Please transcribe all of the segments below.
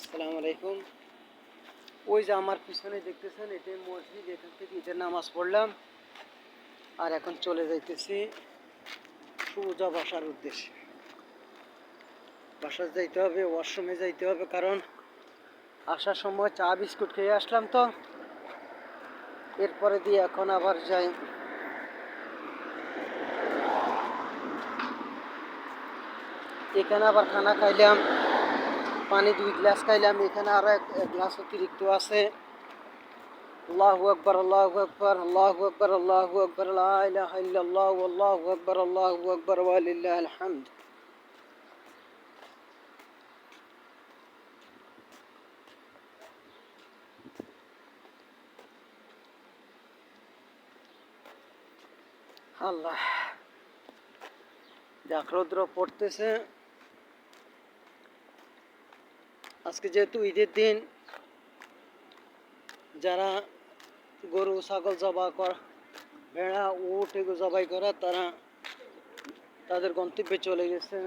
আসসালামু আলাইকুম। ওই যে আমার পিছনে দেখতেছেন, এটাই মসজিদ, এখান থেকে ঈদের নামাজ পড়লাম। আর এখন চলে যাইতেছি সোজা বাসার উদ্দেশ্যে। বাসায় যাইতে হবে, ওয়াশরুমে যাইতে হবে, কারণ আসার সময় চা বিস্কুট খেয়ে আসলাম তো। এরপরে দিয়ে এখন আবার যাই। এখানে আবার খানা খাইলাম। পানি দুই গ্লাস খাইলাম এখানে আরও এক এক গ্লাস অতিরিক্ত আছে। আল্লাহু আকবার আল্লাহু আকবার আল্লাহু আকবার আল্লাহু আকবার, লা ইলাহা ইল্লাল্লাহ, আল্লাহু আকবার আল্লাহু আকবার ওয়া লিল্লাহিল হামদ আল্লাহ দেখ রৌদ্র পড়তেছে। আজকে যেহেতু ঈদের দিন, যারা গরু, ছাগল জবা কর, ভেড়া, উট এগুলো জবাই করা, তারা তাদের গন্তব্যে চলে গেছে।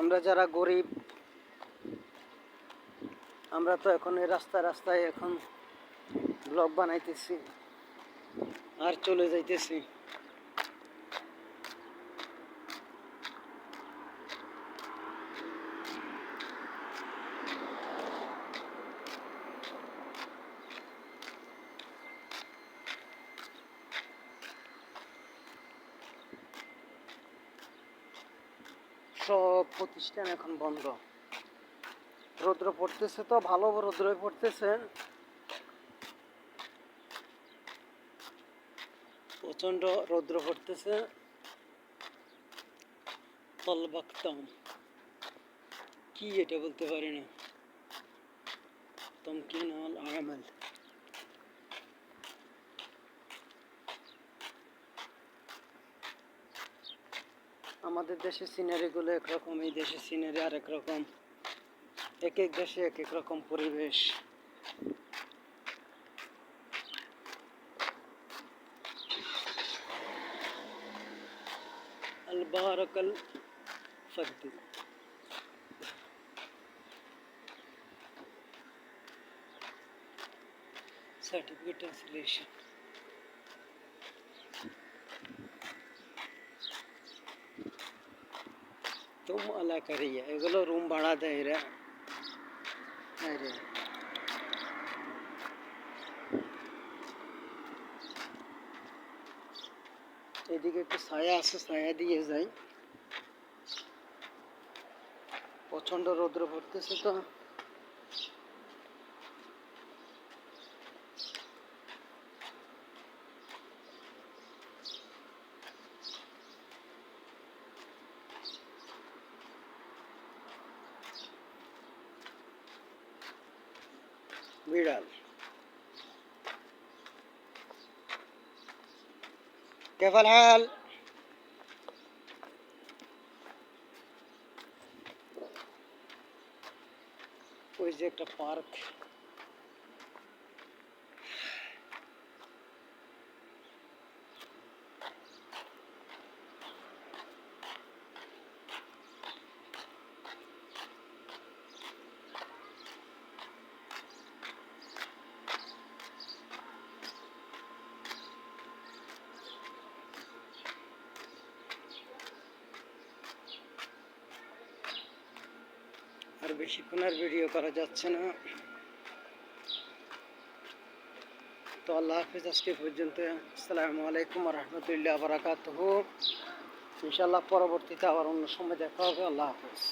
আমরা যারা গরিব, আমরা তো এখন এই রাস্তায় রাস্তায় এখন ব্লগ বানাইতেছি আর চলে যাইতেছি। সব প্রতিষ্ঠান এখন বন্ধ। রৌদ্র পড়তেছে তো, ভালো রৌদ্র পড়তেছে। প্রচণ্ড রৌদ্র পড়তেছে। তলবাক্তম। কি এটা বলতে পারি না। তমকিন আল আমাল আমাদের দেশের সিনারিগুলো একরকম, এই দেশের সিনারি আরেক রকম। এক এক দেশে এক এক রকম পরিবেশ। আলবারকল ফকদি সার্টিফিকেট translation এলাকার ইয়ে এগুলো রুম ভাড়া দেয় এরা এদিকে একটু ছায়া আছে ছায়া দিয়ে যাই প্রচণ্ড রৌদ্র পড়তেছে তো বিড়াল কেফাল হাল ওই যে একটা পার্ক বেশিক্ষণ আর ভিডিও করা যাচ্ছে না। তো আল্লাহ হাফিজ, আজকে পর্যন্ত। আসসালামু আলাইকুম রহমতুল্লাহ হোক ইনশাল্লাহ পরবর্তীতে আবার অন্য সময় দেখা হবে। আল্লাহ হাফিজ।